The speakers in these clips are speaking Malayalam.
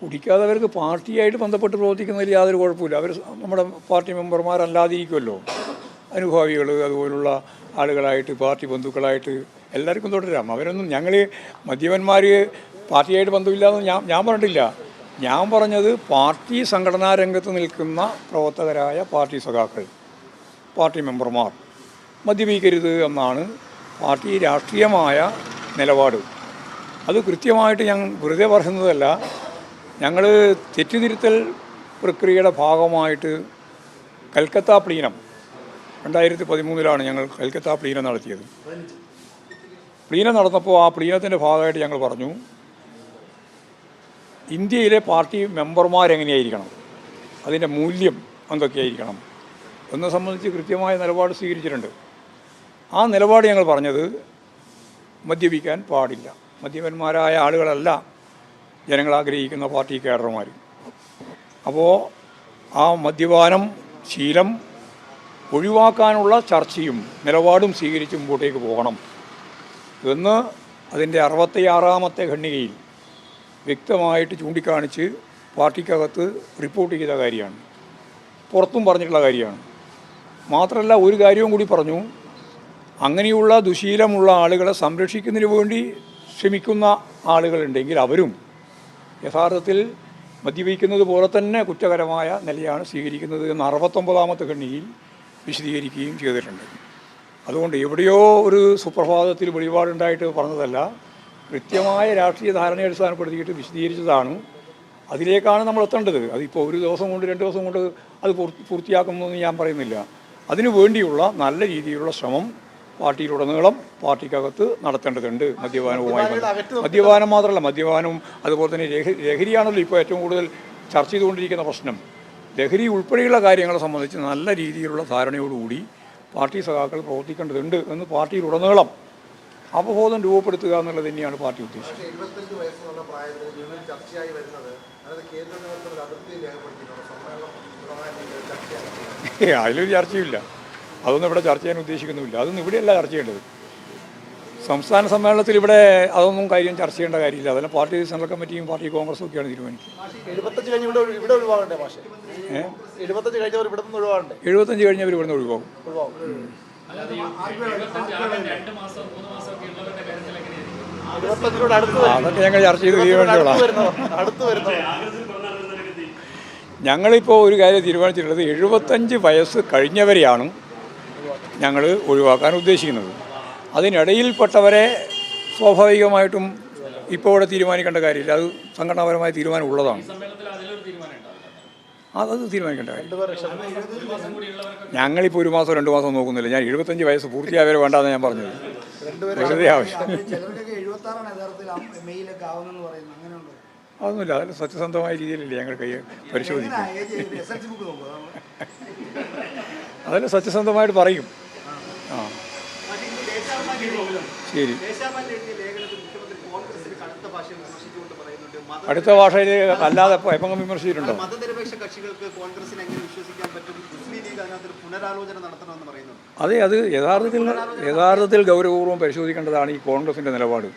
കുടിക്കാത്തവർക്ക് പാർട്ടിയായിട്ട് ബന്ധപ്പെട്ട് പ്രവർത്തിക്കുന്നതിൽ യാതൊരു കുഴപ്പമില്ല. അവർ നമ്മുടെ പാർട്ടി മെമ്പർമാരല്ലാതിരിക്കുമല്ലോ. അനുഭാവികൾ അതുപോലുള്ള ആളുകളായിട്ട് പാർട്ടി ബന്ധുക്കളായിട്ട് എല്ലാവർക്കും തുടരാം. അവരൊന്നും ഞങ്ങൾ മദ്യപന്മാർ പാർട്ടിയായിട്ട് ബന്ധമില്ലാന്ന് ഞാൻ ഞാൻ പറഞ്ഞിട്ടില്ല. ഞാൻ പറഞ്ഞത് പാർട്ടി സംഘടനാ രംഗത്ത് നിൽക്കുന്ന പ്രവർത്തകരായ പാർട്ടി സഖാക്കൾ പാർട്ടി മെമ്പർമാർ മദ്യപിക്കരുത് എന്നാണ് പാർട്ടി രാഷ്ട്രീയമായ നിലപാട്. അത് കൃത്യമായിട്ട് ഞാൻ വെറുതെ പറയുന്നതല്ല. ഞങ്ങൾ തെറ്റുതിരുത്തൽ പ്രക്രിയയുടെ ഭാഗമായിട്ട് കൽക്കത്ത പ്ലീനം രണ്ടായിരത്തി പതിമൂന്നിലാണ് ഞങ്ങൾ കൽക്കത്ത പ്ലീനം നടത്തിയത്. പ്ലീനം നടന്നപ്പോൾ ആ പ്ലീനത്തിന്റെ ഭാഗമായിട്ട് ഞങ്ങൾ പറഞ്ഞു ഇന്ത്യയിലെ പാർട്ടി മെമ്പർമാരെങ്ങനെയായിരിക്കണം? അതിന്റെ മൂല്യം എന്തൊക്കെയായിരിക്കണം? എന്നെ സംബന്ധിച്ച് കൃത്യമായ നിലപാട് സ്വീകരിച്ചിട്ടുണ്ട്. ആ നിലപാട് ഞങ്ങൾ പറഞ്ഞത് മദ്യപിക്കാൻ പാടില്ല. മദ്യപന്മാരായ ആളുകളല്ല ജനങ്ങൾ ആഗ്രഹിക്കുന്ന പാർട്ടി കേഡർമാർ. അപ്പോൾ ആ മദ്യപാനം ശീലം ഒഴിവാക്കാനുള്ള ചർച്ചയും നിലപാടും സ്വീകരിച്ച് മുമ്പോട്ടേക്ക് പോകണം എന്ന് അതിന്റെ അറുപത്തിയാറാമത്തെ ഖണ്ഡികയിൽ വ്യക്തമായിട്ട് ചൂണ്ടിക്കാണിച്ച് പാർട്ടിക്കകത്ത് റിപ്പോർട്ട് ചെയ്ത കാര്യമാണ്. പുറത്തും പറഞ്ഞിട്ടുള്ള കാര്യമാണ്. മാത്രമല്ല ഒരു കാര്യവും കൂടി പറഞ്ഞു. അങ്ങനെയുള്ള ദുശീലമുള്ള ആളുകളെ സംരക്ഷിക്കുന്നതിന് വേണ്ടി ശ്രമിക്കുന്ന ആളുകളുണ്ടെങ്കിൽ അവരും യഥാർത്ഥത്തിൽ മദ്യപിക്കുന്നത് പോലെ തന്നെ കുറ്റകരമായ നിലയാണ് സ്വീകരിക്കുന്നത് എന്ന് അറുപത്തൊമ്പതാമത്തെ കണ്ണിയിൽ വിശദീകരിക്കുകയും ചെയ്തിട്ടുണ്ട്. അതുകൊണ്ട് എവിടെയോ ഒരു സുപ്രഭാതത്തിൽ വെളിപാടുണ്ടായിട്ട് പറഞ്ഞതല്ല. കൃത്യമായ രാഷ്ട്രീയ ധാരണയെ അടിസ്ഥാനപ്പെടുത്തിയിട്ട് വിശദീകരിച്ചതാണ്. അതിലേക്കാണ് നമ്മൾ എത്തേണ്ടത്. അതിപ്പോൾ ഒരു ദിവസം കൊണ്ട് രണ്ട് ദിവസം കൊണ്ട് അത് പൂർത്തി പൂർത്തിയാക്കുമെന്ന് ഞാൻ പറയുന്നില്ല. അതിനു വേണ്ടിയുള്ള നല്ല രീതിയിലുള്ള ശ്രമം പാർട്ടിയിലുടനീളം പാർട്ടിക്കകത്ത് നടത്തേണ്ടതുണ്ട്. മദ്യപാനവുമായി. മദ്യപാനം മാത്രമല്ല മദ്യപാനവും അതുപോലെ തന്നെ ലഹരി ലഹരിയാണല്ലോ ഇപ്പോൾ ഏറ്റവും കൂടുതൽ ചർച്ച ചെയ്തുകൊണ്ടിരിക്കുന്ന പ്രശ്നം. ലഹരി ഉൾപ്പെടെയുള്ള കാര്യങ്ങളെ സംബന്ധിച്ച് നല്ല രീതിയിലുള്ള ധാരണയോടുകൂടി പാർട്ടി സഖാക്കൾ പ്രവർത്തിക്കേണ്ടതുണ്ട് എന്ന് പാർട്ടിയിലുടനീളം അവബോധം രൂപപ്പെടുത്തുക എന്നുള്ളത് തന്നെയാണ് പാർട്ടി ഉദ്ദേശിച്ചത്. അതിലൊരു ചർച്ചയില്ല അതൊന്നും ഇവിടെ ചർച്ച ചെയ്യാൻ ഉദ്ദേശിക്കുന്നുമില്ല. അതൊന്നും ഇവിടെയല്ല ചർച്ച ചെയ്യേണ്ടത്. സംസ്ഥാന സമ്മേളനത്തിൽ ഇവിടെ അതൊന്നും കാര്യം ചർച്ച ചെയ്യേണ്ട കാര്യമില്ല. അതെല്ലാം പാർട്ടി സെൻട്രൽ കമ്മിറ്റിയും പാർട്ടി കോൺഗ്രസും ഒക്കെയാണ് തീരുമാനിക്കുന്നത് എഴുപത്തഞ്ച് കഴിഞ്ഞവർ ഇവിടെ നിന്ന് ഒഴിവാകും. അതൊക്കെ ഞങ്ങൾ ചർച്ച ചെയ്ത് തീരുമാനിച്ചോളാം. ഞങ്ങളിപ്പോൾ ഒരു കാര്യം തീരുമാനിച്ചിട്ടുള്ളത് എഴുപത്തഞ്ച് വയസ്സ് കഴിഞ്ഞവരെയാണ് ഞങ്ങൾ ഒഴിവാക്കാൻ ഉദ്ദേശിക്കുന്നത്. അതിനിടയിൽപ്പെട്ടവരെ സ്വാഭാവികമായിട്ടും ഇപ്പോൾ ഇവിടെ തീരുമാനിക്കേണ്ട കാര്യമില്ല. അത് സംഘടനാപരമായ തീരുമാനം ഉള്ളതാണ്. അതത് തീരുമാനിക്കേണ്ട കാര്യം. ഞങ്ങളിപ്പോൾ ഒരു മാസം രണ്ട് മാസം നോക്കുന്നില്ല. ഞാൻ എഴുപത്തഞ്ച് വയസ്സ് പൂർത്തിയായവരെ വേണ്ടാന്ന് ഞാൻ പറഞ്ഞത്. വെറുതെ ആവശ്യം. അതൊന്നുമില്ല. അതിൽ സത്യസന്ധമായ രീതിയിലല്ലേ ഞങ്ങൾ കൈ പരിശോധിക്കും അതിൽ സത്യസന്ധമായിട്ട് പറയും. ആ. ശരി. അടുത്ത ഭാഷയിൽ അല്ലാതെ എപ്പോഴും എപ്പം വിമർശിച്ചിട്ടുണ്ടോ? അതെ അത് യഥാർത്ഥത്തിൽ യഥാർത്ഥത്തിൽ ഗൗരവപൂർവം പരിശോധിക്കേണ്ടതാണ് ഈ കോൺഗ്രസിന്റെ നിലപാട്.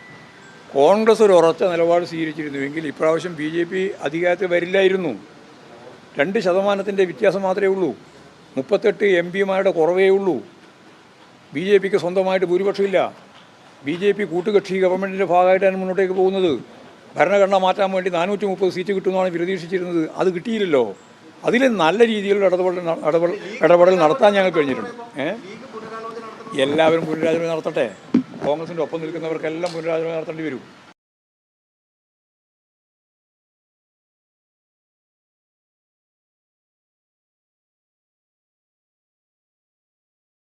കോൺഗ്രസ് ഒരു ഉറച്ച നിലപാട് സ്വീകരിച്ചിരുന്നുവെങ്കിൽ ഇപ്രാവശ്യം ബി ജെ പി അധികാരത്തിൽ വരില്ലായിരുന്നു. രണ്ട് ശതമാനത്തിന്റെ വ്യത്യാസം മാത്രമേ ഉള്ളൂ. മുപ്പത്തെട്ട് എം പിമാരുടെ കുറവേ ഉള്ളൂ. ബി ജെ പിക്ക് സ്വന്തമായിട്ട് ഭൂരിപക്ഷമില്ല. ബി ജെ പി കൂട്ടുകക്ഷി ഗവൺമെന്റിന്റെ ഭാഗമായിട്ടാണ് മുന്നോട്ടേക്ക് പോകുന്നത്. ഭരണഘടന മാറ്റാൻ വേണ്ടി നാനൂറ്റി മുപ്പത് സീറ്റ് കിട്ടുമെന്നാണ് പ്രതീക്ഷിച്ചിരുന്നത് അത് കിട്ടിയില്ലല്ലോ. അതിൽ നല്ല രീതിയിലുള്ള ഇടപെടൽ ഇടപെടൽ ഇടപെടൽ നടത്താൻ ഞങ്ങൾ കഴിഞ്ഞിട്ടുണ്ട്. എല്ലാവരും പുനരാചരണം നടത്തട്ടെ. കോൺഗ്രസിന്റെ ഒപ്പം നിൽക്കുന്നവർക്കെല്ലാം പുനരാചരണം നടത്തേണ്ടി വരും.